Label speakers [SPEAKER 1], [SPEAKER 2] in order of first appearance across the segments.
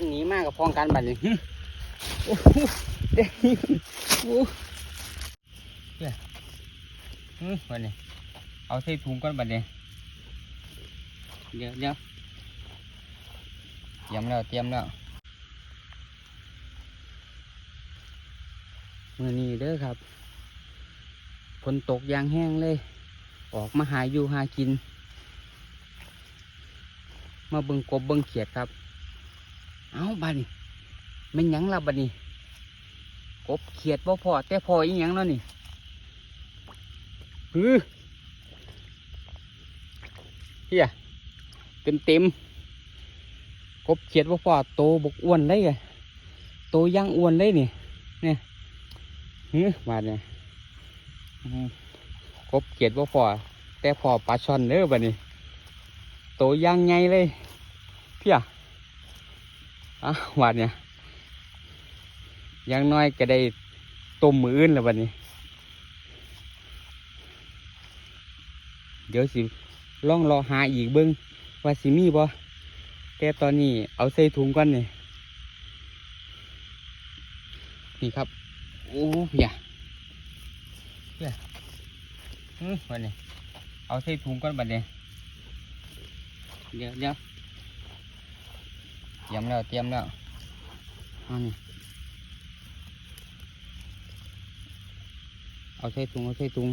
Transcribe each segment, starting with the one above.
[SPEAKER 1] นหนีมากกับพองกันบัดนี้หึโอ้โหแดนหนีโอ้เนี่ยหึบัดนี้เอาใส่ถุงก่อนบัดนี้เดี๋ยวเดี๋ยวเตรียมแล้วเตรียมแล้วมือนี้เด้อครับฝนตกอยางแห้งเลย ออกมาหาอยู่หากิน มาเบิ่งกบเบิ่งเขียดครับ เอาบันี้แมันยังล่ะบัดนี้กบเขียดบ่พอแต่พออีหยังแล้วนี่ฮือเฮียเต็มเต็มกบเขียดบ่พอโตบกอ้วนเลยอะโตย่างอ้วนเลยนี่เนี่ยฮือบาดเนี่ยกบเขียดบ่พอแต่พอปลาช่อนเด้อบันี้โตย่างไงเลยเพีย อะวานเนี่ยยังน้อยก็ได้ต้มมืออื่นแล้ววันนี้ เดี๋ยวสิล่องรอหาอีกเบิ้งว่าสิมีบ่แต่ตอนนี้เอาใส่ถุงก่อนนี่นี่ครับโอ้ยเพียวันนี้เอาใส่ถุงก่อนบัดนี้เดี๋ยวเดี๋ยว เตรียมแล้วเตรียมแล้วเอานี่เอาใส่ถุงเอาใส่ถุง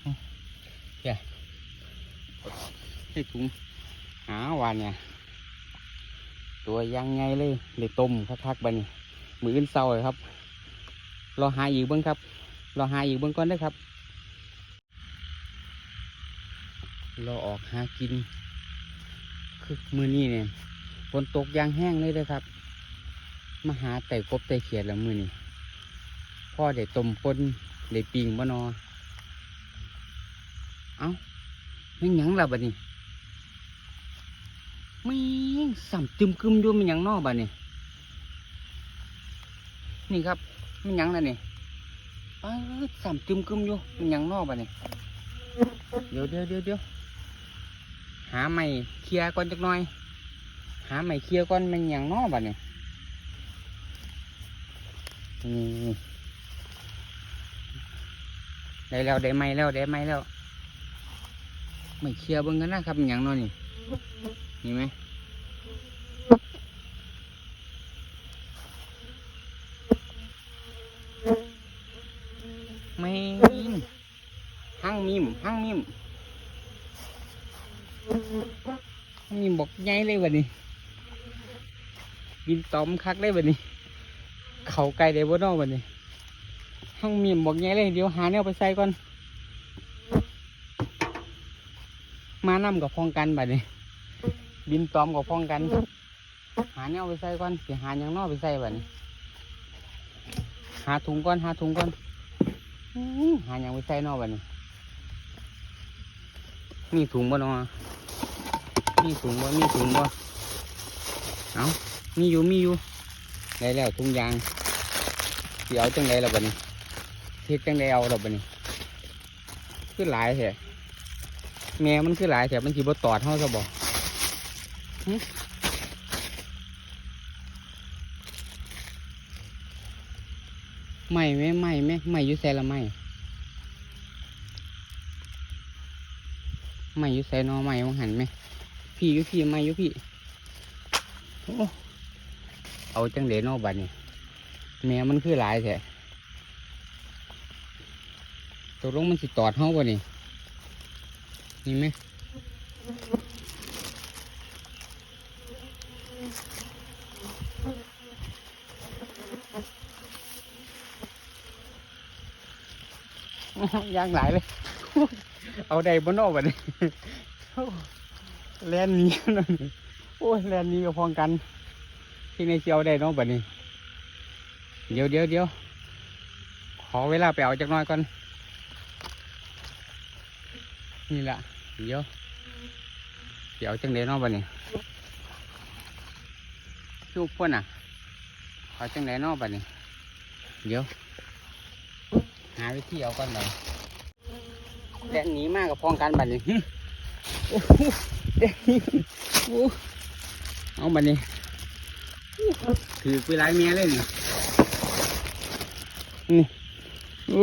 [SPEAKER 1] เอาเดี๋ยวใส่ถุงหาวันเนี่ยตัวยังไงเลยเลยต้มคักๆบันนี่มืออื่นเศร้าเลยครับรอหาอีกเบิ้งครับรอหาอีกเบิ้งก่อนเด้อครับ เราออกหากินคือมือนี้เนี่ยฝนตกยางแห้งเลยเลยครับ มาหาไต่กบไต่เขียดแล้วมือนี้พ่อได้ต้มปนได้ปิงบ่นอเอ้าไม่หยังล่ะบัดนี้ไม่สั่มตึมกึมอยู่ไม่หยังนอบัดนี้นี่ครับไม่หยังแล้วนี่ป้าสัมตึมกึมอยู่ไม่หยังนอบัดนี้เดี๋ยวเดี๋ยวเดี๋ยวเดี๋ยว หาไม่เคลียก่อนจักหน่อย หาไม่เคลียก่อนมันอย่างนอบัดเนี่ยนี่ได้แล้วได้ไม่แล้วได้ไม่แล้วไม่เคลียเบิ่งกันนะครับมันอย่างนอนี่นี่ไหมไม่หั่งมิมหั่งมิม มีบอกใหญ่เลยวันนี้ กินตอมคักเลยวันนี้ เขาไก่ได้บ่นอกวันนี้ห้องมีบอกใหญ่เลยเดี๋ยวหาแนวไปใส่ก่อน มานํกับพ้องกันบัดนี้บินตอมกับพ้องกัน หาแนวไปใส่ก่อนสิหาหยังนอกไปใส่บัดนี้ หาถุงก่อนหาถุงก่อนหาหยังไปใส่นอกบัดนี้มีถุงบ่เนอ มีถุงบ่มีถุงบ่เอามีอยู่มีอยู่ได้แล้วถุงยางสิเอาจังไดล่ะบัดนี้เฮ็ดจังไดเอาล่ะบัดนี้คือหลายแท้แม่มันคือหลายแท้มันสิบ่ตอดเฮาซะบ่หึไม่แม่ไม่แม่ไม่อยู่แซ่ละไม่ไม่อยู่แซ่นอไม่มองหันไหม พี่อยู่พี่ไม่อยู่พี่เอาจังเดนอบัดนี่แม่มันคือหลายแท้ตกลงมันสิตอดเฮาบ่นี่นี่ไหมยางหลายเลย เอาได้บนนอกบัดนี้ แลนนี้นั่นโอ้ยแลนนี้ก็พองกันที่ในเชียวได้เน้องบัดนี้ เดี๋ยวเดี๋ยวเดี๋ยวขอเวลาไปเอาจักน้อยก่อน นี่แหละเดี๋ยวเดี๋ยวจังเดน้องบัดนี้ชูพ่นอะขอจังเดน้องบัดนี้ เดี๋ยว หาวิธีเอาก่อนเลยแลนนี้มากกับพองกันบัดนี้ เด้โอ้เอาบัดนี้ถือไปหลายเมียเลยนี่นี่โอ้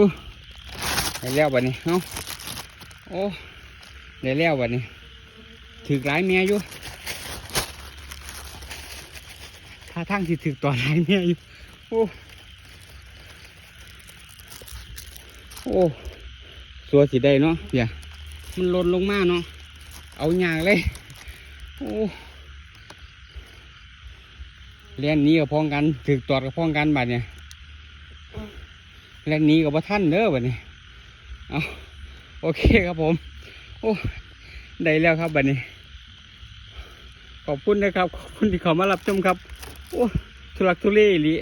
[SPEAKER 1] ได้แล้วบัดนี้เอาโอ้ได้แล้วบัดนี้ถือหลายเมียอยู่ท่าทางที่ถือต่อหลายเมียอยู่โอ้โอ้สัวสิได้เนาะเดี๋ยวมันหล่นลงมาเนาะ เอาหยางเลย โอ้เรียนหนี้กับพ้องกันถือตอดกับพ้องกันบัดเนี่ยเรียนหนี้กับพ่ท่านเด้อบัดนี้เอาโอเคครับผม โอ้ได้แล้วครับบัดนี้ขอบคุณนะครับขอบคุณที่เข้ามารับชมครับ โอ้ทุลักทุเลอีหลี